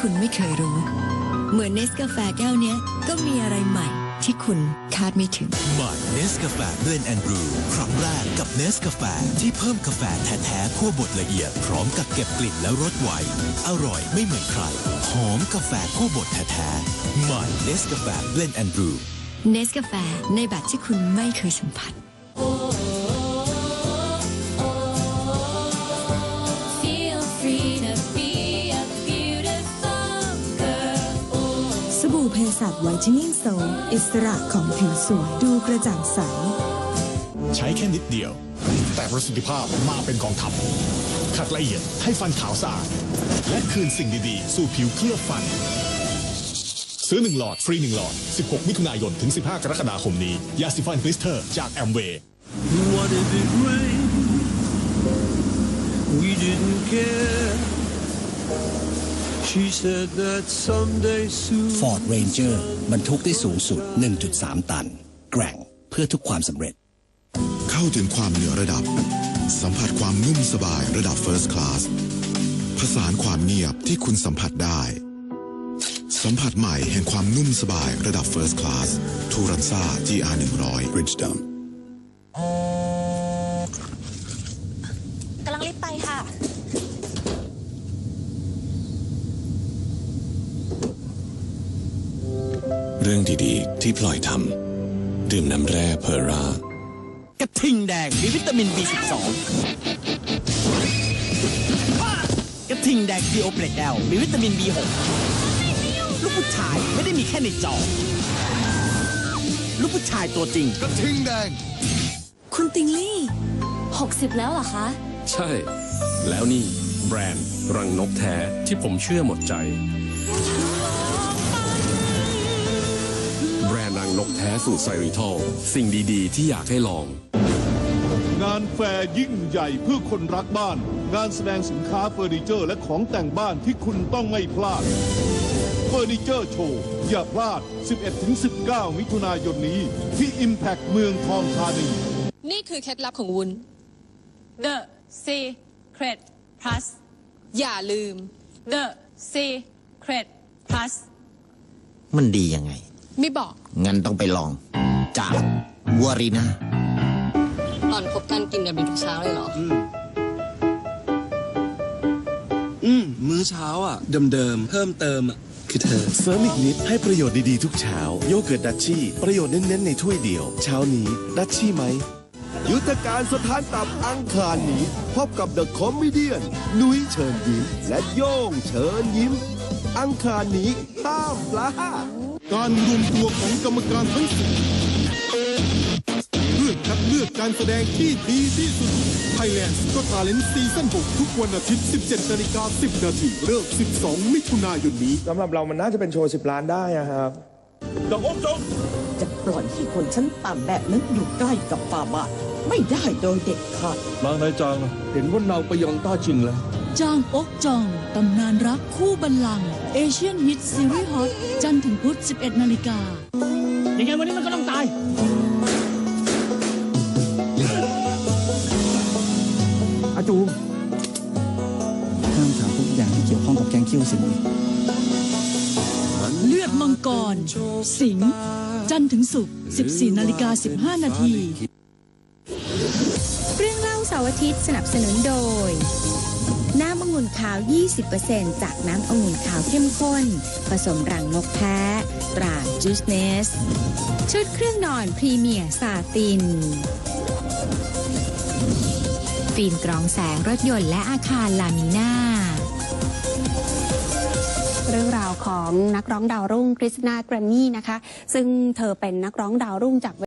คุณไม่เคยรู้ เหมือนเนสกาแฟแก้วเนี้ย ก็มีอะไรใหม่ที่คุณคาดไม่ถึงใหม่เนสกาแฟเบรนแอนด์บรูครั้งแรกกับเนสกาแฟที่เพิ่มกาแฟแท้ๆคั่วบดละเอียด พร้อมกับเก็บกลิ่นและรสไวอร่อยไม่เหมือนใคร หอมกาแฟคั่วบดแท้ๆใหม่เนสกาแฟเบรนแอนด์บรูเนสกาแฟในแบบที่คุณไม่เคยสัมผัส สบู่เพสัชไวท์เทนนิ่งโซอิสระของผิวสวยดูกระจ่างใส ใช้แค่นิดเดียว แต่ประสิทธิภาพมาเป็นกองทัพขัดละเอียดให้ฟันขาวสะอาด และคืนสิ่งดีๆ สู่ผิวเคลือบฟัน ซื้อ 1 หลอด ฟรี 1 หลอด 16 มิถุนายน ถึง 15 กรกฎาคมนี้ ยาสีฟันกลิสเตอร์จากแอมเวย์ What if it rained? We didn't care. Ford Ranger บรรทุกได้สูงสุด 1.3 ตัน แกร่งเพื่อทุกความสำเร็จ เข้าถึงความเหนือระดับ สัมผัสความนุ่มสบายระดับ First Class ผสานความเงียบที่คุณสัมผัสได้ สัมผัสใหม่แห่งความนุ่มสบายระดับ First Class ทูรันซ่า GR 100 Bridgestone กำลังรีบไปค่ะ เรื่องดีๆ ที่พลอยทำดื่มน้ำแร่เพอร่ากระทิงแดงมีวิตามิน B12 กระทิงแดงดีโอเปรตแอลมีวิตามิน B6 ลูกผู้ชายไม่ได้มีแค่ในจอ ลูกผู้ชายตัวจริง กระทิงแดง คุณติงลี่ 60 แล้วเหรอคะ ใช่ แล้วนี่ แบรนด์ รังนกแท้ที่ผมเชื่อหมดใจ รนด์รังนกแท้สูตรไซริทอลสิ่งดีๆ ที่อยากให้ลอง งานแฟร์ยิ่งใหญ่เพื่อคนรักบ้าน งานแสดงสินค้าเฟอร์นิเจอร์และของแต่งบ้านที่คุณต้องไม่พลาดเฟอร์นิเจอร์โชว์อย่าพลาด 11-19 มิถุนายนนี้ ที่ Impact เมืองทองธานี นี่คือเคล็ดลับของวุ้น The Secret Plus อย่าลืม The Secret Plus มันดียังไง ไม่บอก งั้นต้องไปลอง จากวารีนาตอนคบกันกินกันเป็นทุกเช้าเลยเหรออืมมื้อเช้าอะ เดิมๆ เพิ่มเติมอะ คือเธอ เสริมอีกนิดให้ประโยชน์ดีๆทุกเช้า โยเกิร์ตดัชชี่ ประโยชน์เน้นๆในถ้วยเดียว เช้านี้ ดัชชี่ไหม ยุทธการสถานตับอังคารนี้ พบกับเดอะคอม e เดียนนุ้ยเชิญยิ้ม และโย่งเชิญยิ้ม อังคารนี้ห้ามพลาด การรวมตัวของกรรมการทั้งสี่เพื่อคัดเลือกการแสดงที่ดีที่สุด Thailand Got Talent ซีซั่น6ทุกวันอาทิตย์ 17นาฬิกา10 นาทีเริ่ม12 มิถุนายนนี้สำหรับเรามันน่าจะเป็นโชว์ 10 ล้านได้อะครับดอกอ้อมจงจะปล่อยให้คนชั้นต่ำแบบนั้นอยู่ใกล้กับฟาบาทไม่ได้โดยเด็ดขาดนางนายจางเห็นว่านางไปยองต้าจริงแล้ว จางอกจอง ตำนานรักคู่บัลลังก์เอเชียนฮิตซีรีส์ฮอตจันทร์ถึงพุธ 11 นาฬิกา ยังไงวันนี้มันก็ต้องตาย อาจูห้ามถามทุกอย่างที่เกี่ยวข้องกับแกงเคี่ยวสิงเลือดมังกร สิงห์จันทร์ถึงศุกร์ 14 นาฬิกา 15 นาที เรื่องเล่าเสาร์อาทิตย์สนับสนุนโดย น้ำองุ่นขาว 20%จากน้ำองุ่นขาวเข้มข้น ผสมรังนกแท้ตราจูสเนส ชุดเครื่องนอนพรีเมียร์ซาติน ฟิล์มกรองแสงรถยนต์และอาคารลามิน่าเรื่องราวของนักร้องดาวรุ่งคริสนาแกรมมี่นะคะ ซึ่งเธอเป็นนักร้องดาวรุ่งจาก